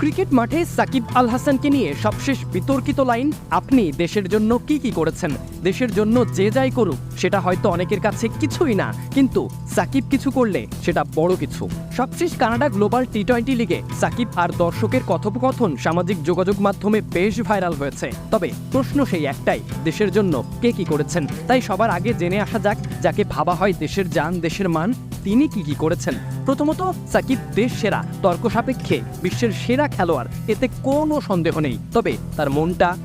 Cricket মাঠে সাকিব আল হাসানকে নিয়ে সবশেষ বিতর্কিত লাইন, আপনি দেশের জন্য কি কি করেছেন? দেশের জন্য যে যাই করুক, সেটা হয়তো অনেকের কাছে কিছুই না, কিন্তু সাকিব কিছু করলে সেটা বড় কিছু। সবশেষ কানাডা গ্লোবাল টি টোয়েন্টি লিগে সাকিব আর দর্শকের কথোপকথন সামাজিক যোগাযোগ মাধ্যমে বেশ ভাইরাল হয়েছে। তবে প্রশ্ন সেই একটাই, দেশের জন্য কে কি করেছেন? তাই সবার আগে জেনে আসা যাক, যাকে ভাবা হয় দেশের যান, দেশের মান তিনি কি কি করেছেন? প্রথমত, সাকিব দেশ সেরা, তর্ক সাপেক্ষে বিশ্বের সেরা খেলোয়াড়, এতে কোনো সন্দেহ নেই। তবে তার মনটা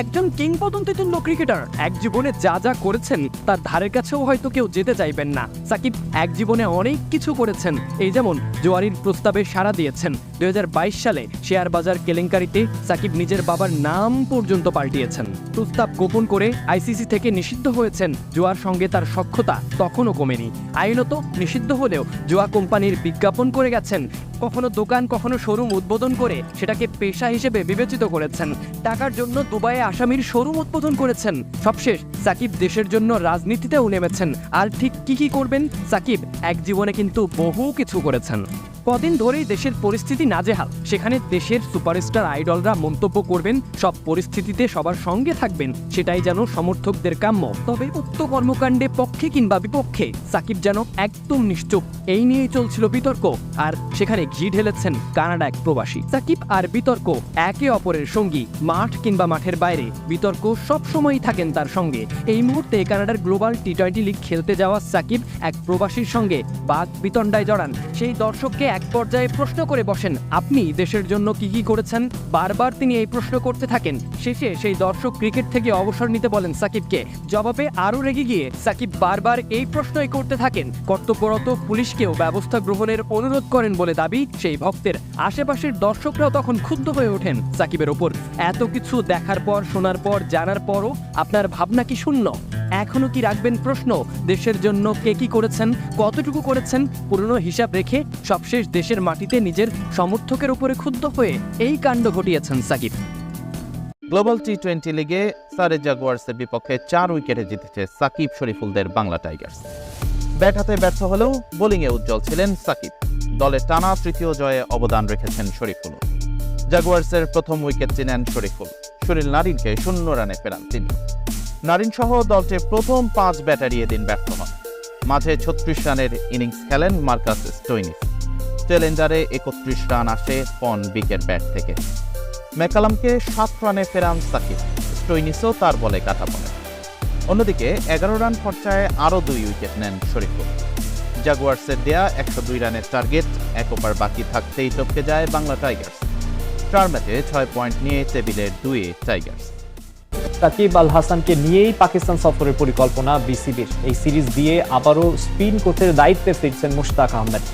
একজন কিংবদন্তি তুল্য ক্রিকেটার এক জীবনে যা যা করেছেন, তার ধারের কাছেও হয়তো কেউ যেতে চাইবেন না। সাকিব এক জীবনে অনেক কিছু করেছেন। এই যেমন জোয়ারির প্রস্তাবে সাড়া দিয়েছেন। দুই সালে শেয়ার বাজার কেলেঙ্কারিতে সাকিব নিজের বাবার নাম পর্যন্ত পাল্টিয়েছেন। প্রস্তাব গোপন করে আইসিসি থেকে নিষিদ্ধ হয়েছেন। জোয়ার সঙ্গে তার সক্ষতা তখনও কমেনি। আইনত নিষিদ্ধ হলেও জোয়া কোম্পানির বিজ্ঞাপন করে গেছেন। কখনো দোকান, কখনো শোরুম উদ্বোধন করে সেটাকে পেশা হিসেবে বিবেচিত করেছেন। টাকার জন্য দুবাইয়ে আসামির শোরুম উদ্বোধন করেছেন। সবশেষ, সাকিব দেশের জন্য রাজনীতিতেও নেমেছেন। আর ঠিক কি কি করবেন? সাকিব, এক জীবনে কিন্তু বহু কিছু করেছেন। কদিন ধরেই দেশের পরিস্থিতি নাজেহাল। সেখানে দেশের সুপারস্টার আইডলরা মন্তব্য করবেন, সব পরিস্থিতিতে সবার সঙ্গে থাকবেন, সেটাই যেন সমর্থকদের কাম্য। তবে উক্ত কর্মকাণ্ডে পক্ষে কিংবা বিপক্ষে, সাকিব যেন একদম নিশ্চুপ। এই নিয়েই চলছিল বিতর্ক, আর সেখানে ঘি ঢেলেছেন কানাডা এক প্রবাসী। সাকিব আর বিতর্ক, একে অপরের সঙ্গী, মাঠ কিংবা মাঠের বাইরে। বিতর্ক সব সময়ই থাকেন তার সঙ্গে। এই মুহূর্তে কানাডার গ্লোবাল টি টোয়েন্টি লিগ খেলতে যাওয়া সাকিব এক প্রবাসীর সঙ্গে বাঘ বিতণ্ডায় জড়ান। সেই দর্শককে এক পর্যায়ে প্রশ্ন করে বসেন, আপনি দেশের জন্য কি কি করেছেন? বারবার তিনি এই প্রশ্ন করতে থাকেন। শেষে সেই দর্শক ক্রিকেট থেকে অবসর নিতে বলেন সাকিবকে। জবাবে আরও রেগে গিয়ে সাকিব বারবার এই প্রশ্নই করতে থাকেন, কর্তব্যরত পুলিশকেও ব্যবস্থা গ্রহণের অনুরোধ করেন বলে দাবি সেই ভক্তের। আশেপাশের দর্শকরাও তখন ক্ষুব্ধ হয়ে ওঠেন সাকিবের ওপর। এত কিছু দেখার পর, শোনার পর, জানার পরও আপনার ভাবনা কি শূন্য? এখনও কি রাখবেন প্রশ্ন? দেশের জন্য কে কি করেছেন? কতটুকু করেছেন? পুরনো হিসাব রেখে সবশেষ দেশের মাটিতে নিজের সমর্থকের উপরে ক্ষুব্ধ হয়ে এই কাণ্ড ঘটিয়েছেন সাকিব। গ্লোবাল টি টোয়েন্টি লিগে সারে জাগুয়ার্সের বিপক্ষে চার উইকেটে জিতেছে সাকিব শরীফুলদের বাংলা টাইগার্স। ব্যাট হাতে ব্যর্থ হলেও বোলিংয়ে উজ্জ্বল ছিলেন সাকিব। দলের টানা তৃতীয় জয়ে অবদান রেখেছেন শরীফুল। জাগুয়ার্সের প্রথম উইকেটটি নেন শরীফুল। সুনীল নারিনকে শূন্য রানে ফেরান তিনি নারিন সহ দলটির প্রথম পাঁচ ব্যাটারি এদিন ব্যর্থ হন। মাঝে ছত্রিশ রানের ইনিংস খেলেন মার্কাস স্টোইনিস। চ্যালেঞ্জারে একত্রিশ রান আসে পন বিকের ব্যাট থেকে। ম্যাকালামকে সাত রানে ফেরান সাকিব স্টোইনিসও তার বলে কাটা পড়ে অন্যদিকে এগারো রান খরচায় আরও দুই উইকেট নেন শরীফুল। জাগুয়ার্সের দেয়া একশো দুই রানের টার্গেট, এক ওভার বাকি থাকতেই টপকে যায় বাংলা টাইগার্স। চার ম্যাচে ছয় পয়েন্ট নিয়ে টেবিলের দুয়ে টাইগার্স। সাকিব আল হাসানকে নিয়েই পাকিস্তান সফরের পরিকল্পনা বিসিবির। এই সিরিজ দিয়ে আবারও স্পিন কোচের দায়িত্বে ফিরছেন মুশতাক আহমেদ।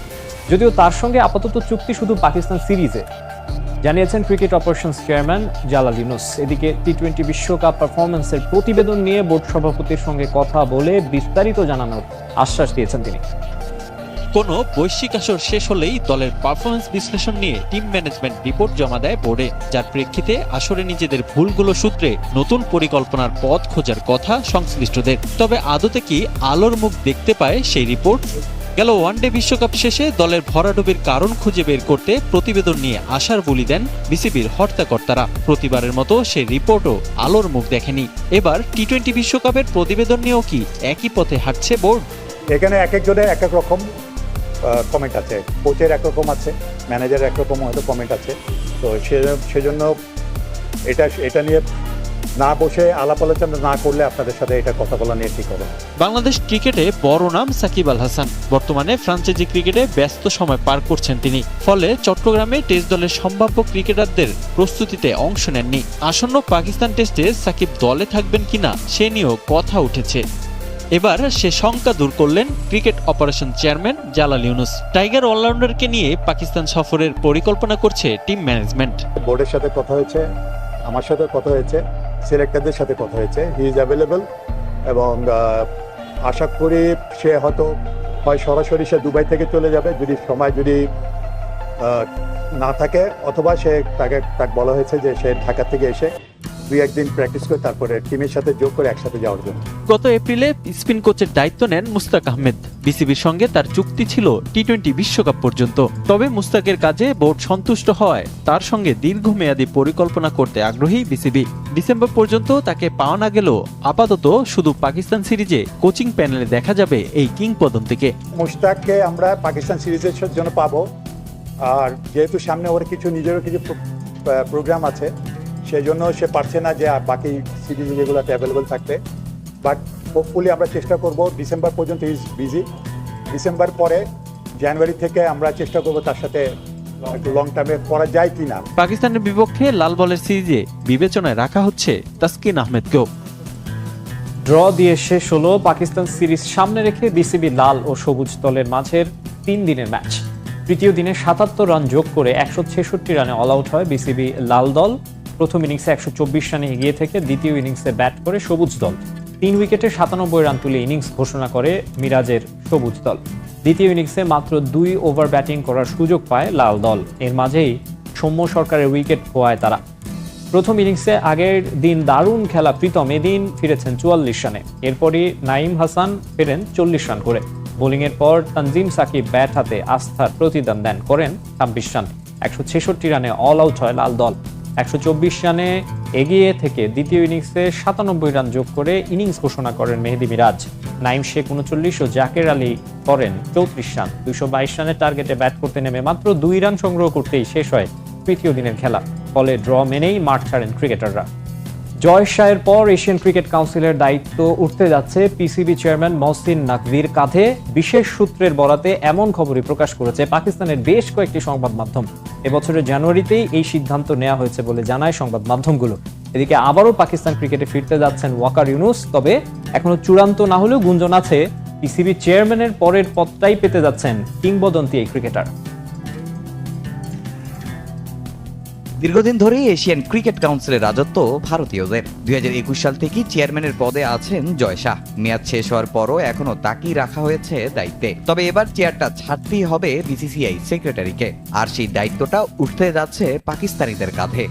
যদিও তার সঙ্গে আপাতত চুক্তি শুধু পাকিস্তান সিরিজে। জানিয়েছেন cricket operations chairman Jalal Yunus. এদিকে টি টোয়েন্টি বিশ্বকাপ পারফরমেন্সের প্রতিবেদন নিয়ে বোর্ড সভাপতির সঙ্গে কথা বলে বিস্তারিত জানানোর আশ্বাস দিয়েছেন তিনি। কোনো বৈশ্বিক আসর শেষ হলেই দলের পারফরমেন্স বিশ্লেষণ নিয়ে টিম ম্যানেজমেন্ট রিপোর্ট জমা দেয় বোর্ডে। যার প্রেক্ষিতে আসরে নিজেদের ভুলগুলো সূত্রে নতুন পরিকল্পনার পথ খোঁজার কথা সংশ্লিষ্টদের। তবে আদতে কি আলোর মুখ দেখতে পায় সেই রিপোর্ট? গেল ওয়ানডে বিশ্বকাপ শেষে দলের ভরাডুবির কারণ খুঁজে বের করতে প্রতিবেদন নিয়ে আশার বলি দেন বিসিবির হর্তাকর্তারা। প্রতিবারের মতো সে রিপোর্টও আলোর মুখ দেখেনি। এবার টি টোয়েন্টি বিশ্বকাপের প্রতিবেদন নিয়েও কি একই পথে হাঁটছে বোর্ড? এখানে এক একজনের এক এক রকম কমেন্ট আছে। কোচের একরকম আছে ম্যানেজার একরকম হয়তো কমেন্ট আছে। তো সেজন্য এটা এটা নিয়ে না বসে আলাপ আলোচনা না করলে আপনাদের সাথে এটা কথা বলা নিয়ে ঠিক হবে বাংলাদেশ ক্রিকেটে বড় নাম সাকিব আল হাসান। বর্তমানে ফ্রাঞ্চাইজি ক্রিকেটে ব্যস্ত সময় পার করছেন তিনি। ফলে চট্টগ্রামে টেস্ট দলের সম্ভাব্য ক্রিকেটারদের প্রস্তুতিতে অংশ নেননি। আসন্ন পাকিস্তান টেস্টে সাকিব দলে থাকবেন কিনা সে নিয়েও কথা উঠেছে। এবার সে শঙ্কা দূর করলেন cricket operation chairman Jalal Yunus. Tiger অলরাউন্ডারকে নিয়ে পাকিস্তান সফরের পরিকল্পনা করছে টিম ম্যানেজমেন্ট। বোর্ডের সাথে কথা হয়েছে আমার সাথে কথা হয়েছে। সিলেক্টরদের সাথে কথা হয়েছে। হি ইজ অ্যাভেলেবল এবং আশা করি সে হয়তো, হয় সরাসরি সে দুবাই থেকে চলে যাবে। যদি সময় যদি না থাকে, অথবা সে তাকে তাকে বলা হয়েছে যে সে ঢাকা থেকে এসে দুই একদিন প্র্যাকটিস করে তারপরে টিমের সাথে যোগ করে একসাথে যাওয়ার জন্য। গত এপ্রিলে স্পিন কোচের দায়িত্ব নেন মুস্তাক আহমেদ। বিসিবির সঙ্গে তার চুক্তি ছিল টি টোয়েন্টি বিশ্বকাপ পর্যন্ত। তবে মুস্তাকের কাজে বোর্ড সন্তুষ্ট হওয়ায় তার সঙ্গে দীর্ঘমেয়াদী পরিকল্পনা করতে আগ্রহী বিসিবি। ডিসেম্বর পর্যন্ত তাকে পাওয়া না গেলেও আপাতত শুধু পাকিস্তান সিরিজে কোচিং প্যানেলে দেখা যাবে এই কিংবদন্তিকে। মুশতাককে আমরা পাকিস্তান সিরিজের জন্য পাবো। আর যেহেতু সামনে ওর কিছু নিজেরও কিছু প্রোগ্রাম আছে সেই জন্য সে পারছে না যে আর বাকি সিরিজ যেগুলোতে অ্যাভেলেবল থাকতে। বাট হোপফুলি আমরা চেষ্টা করব ডিসেম্বর পর্যন্ত ইজ বিজি ডিসেম্বর পরে জানুয়ারি থেকে আমরা চেষ্টা করব তার সাথে একটু লং টার্মে করা যায় কি না পাকিস্তানের বিপক্ষে লাল বলের সিরিজে বিবেচনায় রাখা হচ্ছে তাসকিন আহমেদকেও। ড্র দিয়ে শেষ হলো পাকিস্তান সিরিজ সামনে রেখে বিসিবি লাল ও সবুজ দলের মাঝের তিন দিনের ম্যাচ। তৃতীয় দিনে সাতাত্তর রান যোগ করে একশো ছেষট্টি রানে অল আউট হয় বিসিবি লাল দল। প্রথম ইনিংসে একশো চব্বিশ রানে এগিয়ে থেকে দ্বিতীয় ইনিংসে ব্যাট করে সবুজ দল। তিন উইকেটে সাতানব্বই রান তুলে ইনিংস ঘোষণা করে মিরাজের সবুজ দল। দ্বিতীয় ইনিংসে মাত্র দুই ওভার ব্যাটিং করার সুযোগ পায় লাল দল। এর মাঝেই সৌম্য সরকারের উইকেট খোয়ায় তারা। প্রথম ইনিংসে আগের দিন দারুণ খেলা প্রীতম এদিন ফিরেছেন চুয়াল্লিশ রানে। এরপরই নাইম হাসান ফেরেন চল্লিশ রান করে। বোলিংয়ের পর তানজিম সাকিব ব্যাট হাতে আস্থার প্রতিদান দেন করেন ছাব্বিশ রান। একশো ছেষট্টি রানে অল আউট হয় লাল দল। একশো চব্বিশ রানে এগিয়ে থেকে দ্বিতীয় ইনিংসে সাতানব্বই রান যোগ করে ইনিংস ঘোষণা করেন মেহেদি মিরাজ। নাইম শেখ উনচল্লিশ ও জাকের আলী করেন চৌত্রিশ রান। দুইশো বাইশ রানের টার্গেটে ব্যাট করতে নেমে মাত্র দুই রান সংগ্রহ করতেই শেষ হয় তৃতীয় দিনের খেলা। ফলে ড্র মেনেই মাঠ ছাড়েন ক্রিকেটাররা। জয় শাহের পর এশিয়ান ক্রিকেট কাউন্সিলের দায়িত্ব উঠতে যাচ্ছে পিসিবি চেয়ারম্যান মহসিন নাকভির। কাঁধে বিশেষ সূত্রের বরাতে এমন খবরই প্রকাশ করেছে পাকিস্তানের বেশ কয়েকটি সংবাদ মাধ্যম। এবছরের জানুয়ারিতেই এই সিদ্ধান্ত নেওয়া হয়েছে বলে জানায় সংবাদ মাধ্যমগুলো। এদিকে আবারও পাকিস্তান ক্রিকেটে ফিরতে যাচ্ছেন ওয়াকার ইউনুস, তবে এখনও চূড়ান্ত না হলেও গুঞ্জন আছে পিসিবি চেয়ারম্যানের পরের পদটাই পেতে যাচ্ছেন কিংবদন্তি এই ক্রিকেটার। দীর্ঘদিন ধরেই এশিয়ান ক্রিকেট কাউন্সিলের রাজত্ব ভারতীয়দের। দুই হাজার একুশ সাল থেকেই চেয়ারম্যানের পদে আছেন জয় শাহ। মেয়াদ শেষ হওয়ার পরও এখনও তাকেই রাখা হয়েছে দায়িত্বে। তবে এবার চেয়ারটা ছাড়তেই হবে বিসিসিআই সেক্রেটারিকে। আর সেই দায়িত্বটা উঠতে যাচ্ছে পাকিস্তানিদের কাঁধে।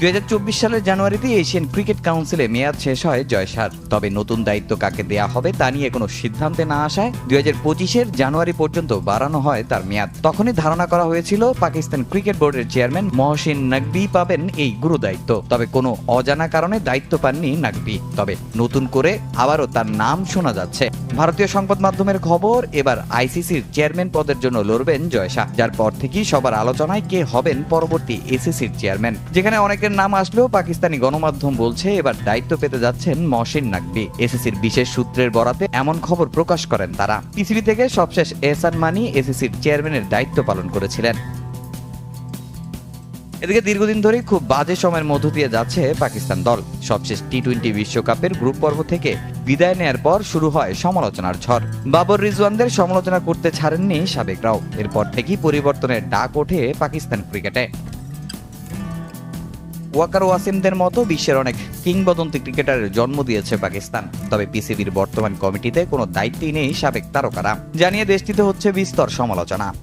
দুই হাজার চব্বিশ সালের জানুয়ারিতে এশিয়ান ক্রিকেট কাউন্সিলে মেয়াদ শেষ হয় জয়সার তবে নতুন দায়িত্ব কাকে দেয়া হবে তা নিয়ে কোনো সিদ্ধান্তে না আসায় দুই হাজার পঁচিশের জানুয়ারি পর্যন্ত বাড়ানো হয় তার মেয়াদ। তখনই ধারণা করা হয়েছিল পাকিস্তান ক্রিকেট বোর্ডের চেয়ারম্যান মহসিন নাকবি পাবেন এই গুরু দায়িত্ব। তবে কোনো অজানা কারণে দায়িত্ব পাননি নাকবি তবে নতুন করে আবারও তার নাম শোনা যাচ্ছে। ভারতীয় সংবাদ মাধ্যমের খবর, এবার আইসিসির চেয়ারম্যান পদের জন্য লড়বেন জয়শাহ যার পর থেকেই সবার আলোচনায় কে হবেন পরবর্তী এসিসির চেয়ারম্যান। যেখানে অনেকের নাম আসলেও পাকিস্তানি গণমাধ্যম বলছে এবার দায়িত্ব পেতে যাচ্ছেন মহসিন নাকবি এসিসির বিশেষ সূত্রের বরাতে এমন খবর প্রকাশ করেন তারা। পিসিবি থেকে সবশেষ এহসান মানি এসিসির চেয়ারম্যানের দায়িত্ব পালন করেছিলেন। এদিকে দীর্ঘদিন ধরেই খুব বাজে সময়ের মধ্য দিয়ে যাচ্ছে পাকিস্তান দল। সবশেষ টি টোয়েন্টি বিশ্বকাপের গ্রুপ পর্ব থেকে বিদায় নেয়ার পর শুরু হয় সমালোচনার ঝড়। বাবর রিজওয়ানদের সমালোচনা করতে ছাড়েননি সাবেকরাও এরপর থেকেই পরিবর্তনের ডাক ওঠে পাকিস্তান ক্রিকেটে। ওয়াকার ওয়াসিমদের মতো বিশ্বের অনেক কিংবদন্তি ক্রিকেটারের জন্ম দিয়েছে পাকিস্তান। তবে পিসিবির বর্তমান কমিটিতে কোনো দায়িত্বই নেই সাবেক তারকারা। জানিয়ে দেশটিতে হচ্ছে বিস্তর সমালোচনা।